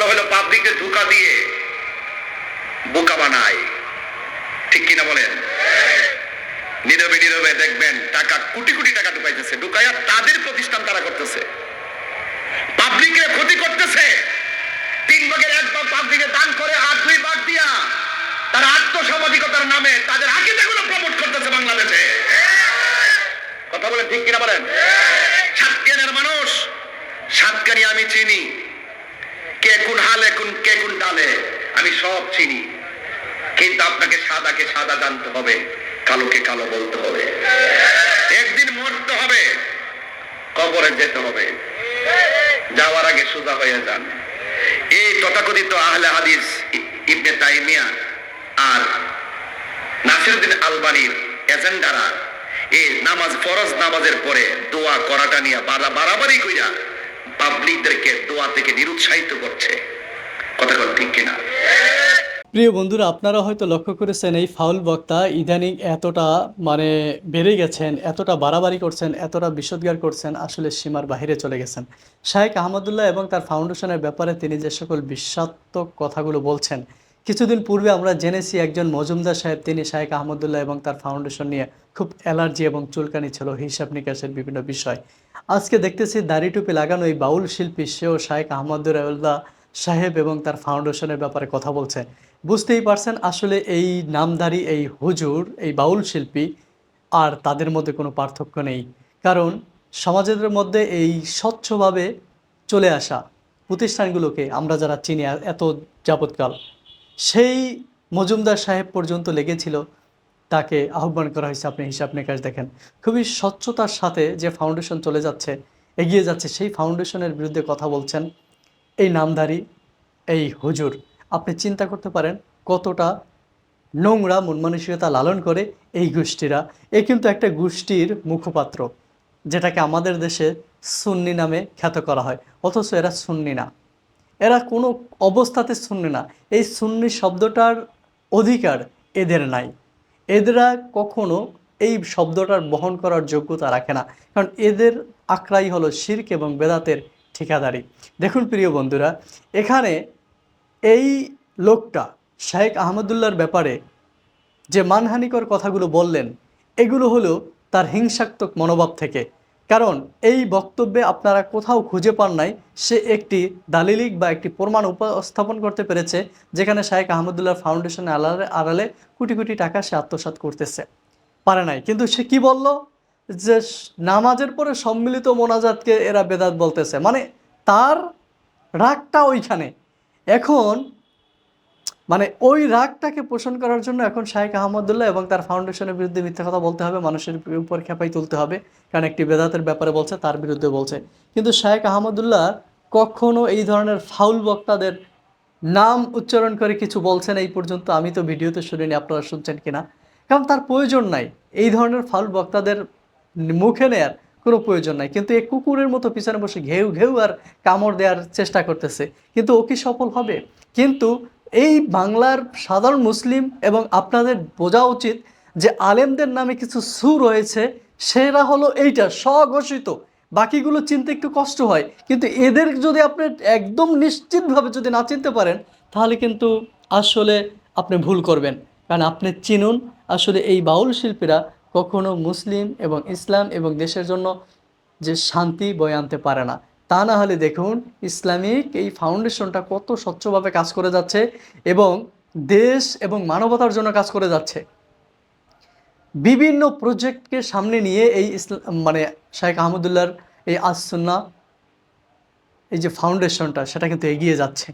দল হলো পাবলিককে ধোকা দিয়ে বোকা বানায়। ঠিক কিনা বলেন? নীরবে নীরবে দেখবেন টাকা, কোটি কোটি টাকা ঢুকাইতেছে, ঢুকাইয়া তাদের প্রতিষ্ঠান তারা করতেছে। পাবলিকের ক্ষতি করতেছে। তিন ভাগের এক ভাগ পাবলিকে দান করে আর দুই ভাগ দিয়া তারা আত্মসামাজিকতার নামে তাদের আকিদাগুলো প্রমোট করতেছে বাংলাদেশে। কথা বলে ঠিক কিনা বলেন সাতকানের মানুষ সাতকানি আমি চিনি কে কোন হালে কোন কে কোন ডালে আমি সব চিনি কিন্তু আপনাকে সাদাকে সাদা জানতে হবে, কালোকে কালো বলতে হবে। একদিন মরতে হবে, কবরে যেতে হবে। যাওয়ার আগে সোজা হয়ে যান। এই তথাকথিত আহলে হাদিস ইবনে তাইমিয়া আর নাসিরুদ্দিন আলবানির এজেন্ডারা এই নামাজ, ফরজ নামাজের পরে দোয়া করাটা নিয়ে বাড়া বাড়াবাড়ি কইরা পাবলিকদেরকে দোয়া থেকে নিরুৎসাহিত করছে। কথা কথা ঠিক কিনা? প্রিয় বন্ধুরা, আপনারা হয়তো লক্ষ্য করেছেন এই ফাউল বক্তা ইদানিং এতটা মানে বেড়ে গেছেন, এতটা বাড়াবাড়ি করছেন, এতটা বিষোদ্গার করছেন, আসলে সীমার বাহিরে চলে গেছেন। শাহেক আহমদুল্লাহ এবং তার ফাউন্ডেশনের ব্যাপারে তিনি যে সকল বিশ্বাত্মক কথাগুলো বলছেন, কিছুদিন পূর্বে আমরা জেনেছি একজন মজুমদার সাহেব, তিনি শাহেক আহমদুল্লাহ এবং তার ফাউন্ডেশন নিয়ে খুব অ্যালার্জি এবং চুলকানি ছিল, হিসাব নিকাশের বিভিন্ন বিষয়। আজকে দেখতেছি, দাড়ি টুপি লাগানো এই বাউল শিল্পী সেও শাহেক আহমদুল্লাহ সাহেব এবং তার ফাউন্ডেশনের ব্যাপারে কথা বলছে। বুঝতেই পারছেন, আসলে এই নামধারী, এই হুজুর, এই বাউল শিল্পী আর তাদের মধ্যে কোনো পার্থক্য নেই। কারণ সমাজের মধ্যে এই স্বচ্ছভাবে চলে আসা প্রতিষ্ঠানগুলোকে আমরা যারা চিনি এত যাবৎকাল, সেই মজুমদার সাহেব পর্যন্ত লেগেছিল। তাকে আহ্বান করা হয়েছে, আপনি হিসাব নিকাশ দেখেন। খুবই স্বচ্ছতার সাথে যে ফাউন্ডেশন চলে যাচ্ছে, এগিয়ে যাচ্ছে, সেই ফাউন্ডেশনের বিরুদ্ধে কথা বলছেন। এই নামধারী, এই হুজুর, আপনি চিন্তা করতে পারেন কতটা নোংরা মন মানসিকতা লালন করে এই গোষ্ঠীরা। এ কিন্তু একটা গোষ্ঠীর মুখপাত্র, যেটাকে আমাদের দেশে সুন্নি নামে খ্যাত করা হয়, অথচ এরা সুন্নি না। এরা কোনো অবস্থাতে সুন্নি না। এই সুন্নি শব্দটার অধিকার এদের নাই। এদেরা কখনো এই শব্দটার বহন করার যোগ্যতা রাখে না। কারণ এদের আখড়াই হলো শির্ক এবং বেদাতের ঠিকাদারি। দেখুন প্রিয় বন্ধুরা, এখানে এই লোকটা শাহেক আহমদুল্লার ব্যাপারে যে মানহানিকর কথাগুলো বললেন, এগুলো হলো তার হিংসাত্মক মনোভাব থেকে। কারণ এই বক্তব্যে আপনারা কোথাও খুঁজে পান নাই, সে একটি দালিলিক বা একটি প্রমাণ উপস্থাপন করতে পেরেছে, যেখানে শাহেক আহমদুল্লাহ ফাউন্ডেশনের আড়ালে আড়ালে কোটি কোটি টাকা সে আত্মসাৎ করতেছে। পারে নাই। কিন্তু সে কি বলল? যে নামাজের পরে সম্মিলিত মোনাজাতকে এরা বেদাত বলতেছে। মানে তার রাগটা ওইখানে। এখন মানে ওই রাগটাকে পোষণ করার জন্য এখন শাহেক আহমদুল্লাহ এবং তার ফাউন্ডেশনের বিরুদ্ধে মিথ্যা কথা বলতে হবে, মানুষের উপর খেপাই তুলতে হবে, কারণ একটি বেদাতের ব্যাপারে বলছে, তার বিরুদ্ধে বলছে। কিন্তু শাহেক আহমদুল্লাহ কখনো এই ধরনের ফাউল বক্তাদের নাম উচ্চারণ করে কিছু বলছেন এই পর্যন্ত, আমি তো ভিডিওতে শুনিনি, আপনারা শুনছেন কিনা? কারণ তার প্রয়োজন নাই। এই ধরনের ফাউল বক্তাদের মুখে নেয়ার কোনো প্রয়োজন নাই। কিন্তু এই কুকুরের মতো পিছনে বসে ঘেউ ঘেউ আর কামড় দেওয়ার চেষ্টা করতেছে। কিন্তু ও কি সফল হবে? কিন্তু এই বাংলার সাধারণ মুসলিম এবং আপনাদের বোঝা উচিত যে আলেমদের নামে কিছু সু রয়েছে, সেরা হলো এইটা, স্বঘোষিত। বাকিগুলো চিনতে একটু কষ্ট হয়। কিন্তু এদের যদি আপনি একদম নিশ্চিতভাবে যদি না চিনতে পারেন, তাহলে কিন্তু আসলে আপনি ভুল করবেন। কারণ আপনি চিনুন, আসলে এই বাউল শিল্পীরা কখনো মুসলিম এবং ইসলাম এবং দেশের জন্য যে শান্তি বয়ে আনতে পারে না। তা না হলে দেখুন, ইসলামিক এই ফাউন্ডেশনটা কত স্বচ্ছভাবে কাজ করে যাচ্ছে এবং দেশ এবং মানবতার জন্য কাজ করে যাচ্ছে। বিভিন্ন প্রজেক্টকে সামনে নিয়ে এই ইসলাম মানে শাহেখ আহমদুল্লাহর এই আসন্না এই যে ফাউন্ডেশনটা, সেটা কিন্তু এগিয়ে যাচ্ছে।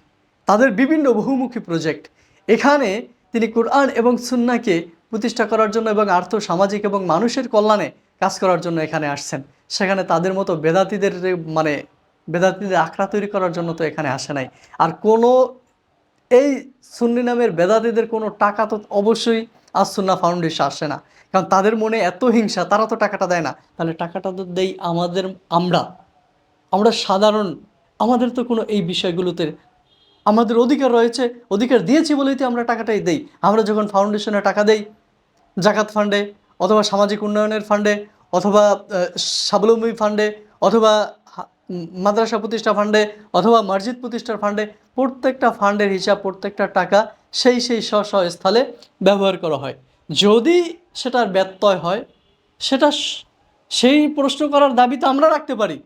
তাদের বিভিন্ন বহুমুখী প্রজেক্ট। এখানে তিনি কোরআন এবং সুন্নাকে প্রতিষ্ঠা করার জন্য এবং আর্থ, সামাজিক এবং মানুষের কল্যাণে কাজ করার জন্য এখানে আসছেন। সেখানে তাদের মতো বেদাতিদের মানে বেদাতিদের আখড়া তৈরি করার জন্য তো এখানে আসে নাই। আর কোনো, এই সুন্নি নামের বেদাতিদের কোনো টাকা তো অবশ্যই আসুন্না ফাউন্ডেশন আসে না। কারণ তাদের মনে এত হিংসা, তারা তো টাকাটা দেয় না। তাহলে টাকাটা তো দেই আমাদের, আমরা। আমরা সাধারণ, আমাদের তো কোনো এই বিষয়গুলোতে আমাদের অধিকার রয়েছে, অধিকার দিয়েছি বলেই তো আমরা টাকাটাই দেই। আমরা যখন ফাউন্ডেশনে টাকা দেই জাকাত ফান্ডে অথবা সামাজিক উন্নয়নের ফান্ডে অথবা স্বাবলম্বী ফান্ডে অথবা মাদ্রাসা প্রতিষ্ঠা ফান্ডে অথবা মসজিদ প্রতিষ্ঠার ফান্ডে প্রত্যেকটা ফান্ডের হিসাব, প্রত্যেকটা টাকা সেই সেই স্ব স্ব স্থলে ব্যবহার করা হয়। যদি সেটার ব্যত্যয় হয়, সেটা সেই প্রশ্ন করার দাবি তো আমরা রাখতে পারি।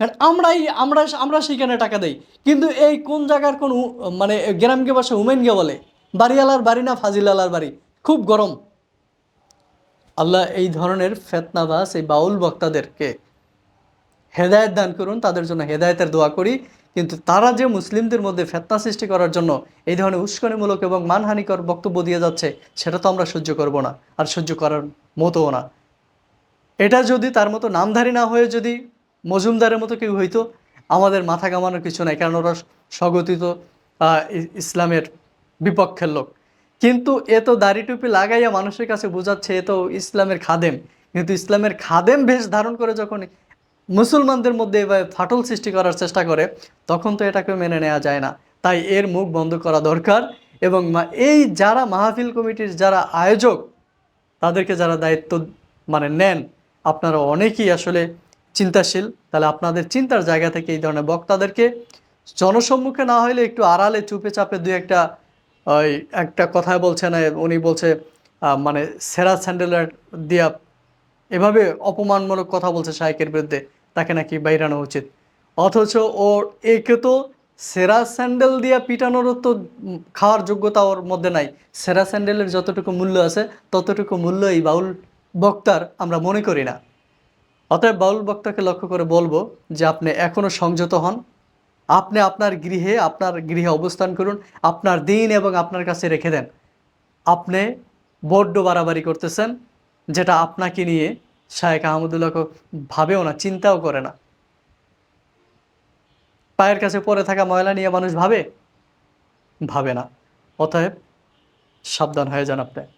কারণ আমরাই, আমরা আমরা সেইখানে টাকা দেই। কিন্তু এই কোন জায়গার কোন মানে গ্রামকে বাসা উমেনকে বলে, বাড়িওয়ালার বাড়ি না ফাজিলালার বাড়ি? খুব গরম। আল্লাহ এই ধরনের ফেতনাবাস এই বাউল বক্তাদেরকে হেদায়েত দান করুন, তাদের জন্য হেদায়েতের দোয়া করি। কিন্তু তারা যে মুসলিমদের মধ্যে ফেতনা সৃষ্টি করার জন্য এই ধরনের উস্কানিমূলক এবং মানহানিকর বক্তব্য দিয়ে যাচ্ছে, সেটা তো আমরা সহ্য করব না আর সহ্য করার মতোও না। এটা যদি তার মতো নামধারী না হয়ে যদি মজুমদারের মতো কেউ হইতো, আমাদের মাথা কামানোর কিছু নাই কারণ ওরা স্বগতিত ইসলামের বিপক্ষের লোক। কিন্তু এ তো দাড়ি টুপি লাগাইয়া মানুষের কাছে বোঝাচ্ছে, এ তো ইসলামের খাদেম। কিন্তু ইসলামের খাদেম বেশ ধারণ করে যখন মুসলমানদের মধ্যে এভাবে ফাটল সৃষ্টি করার চেষ্টা করে, তখন তো এটাকে মেনে নেওয়া যায় না। তাই এর মুখ বন্ধ করা দরকার এবং এই যারা মাহফিল কমিটির যারা আয়োজক, তাদেরকে যারা দায়িত্ব মানে নেন, আপনারা অনেকেই আসলে চিন্তাশীল। তাহলে আপনাদের চিন্তার জায়গা থেকে এই ধরনের বক্তাদেরকে জনসম্মুখে না হলে একটু আড়ালে, চুপে চাপে দুই একটা ওই একটা কথা বলছে না, উনি বলছে মানে সেরা স্যান্ডেলের দিয়া এভাবে অপমানমূলক কথা বলছে শাইকের বিরুদ্ধে, তাকে নাকি বাইরানো উচিত। অথচ ওর, একে তো সেরা স্যান্ডেল দিয়া পিটানোরও তো খাওয়ার যোগ্যতা ওর মধ্যে নাই। সেরা স্যান্ডেলের যতটুকু মূল্য আছে, ততটুকু মূল্য এই বাউল বক্তার আমরা মনে করি না। অতএব বাউল বক্তাকে লক্ষ্য করে বলব যে আপনি এখনও সংযত হন আপনি আপনার গৃহে আপনার গৃহে অবস্থান করুন, আপনার দিন এবং আপনার কাছে রেখে দেন। আপনি বড্ড বাড়াবাড়ি করতেছেন, যেটা আপনাকে নিয়ে শায়েক আহমদুল্লাহ ভাবেও না, চিন্তাও করে না। পায়ের কাছে পড়ে থাকা ময়লা নিয়ে মানুষ ভাবে? ভাবে না। অতএব সাবধান হয়ে যান আপনি।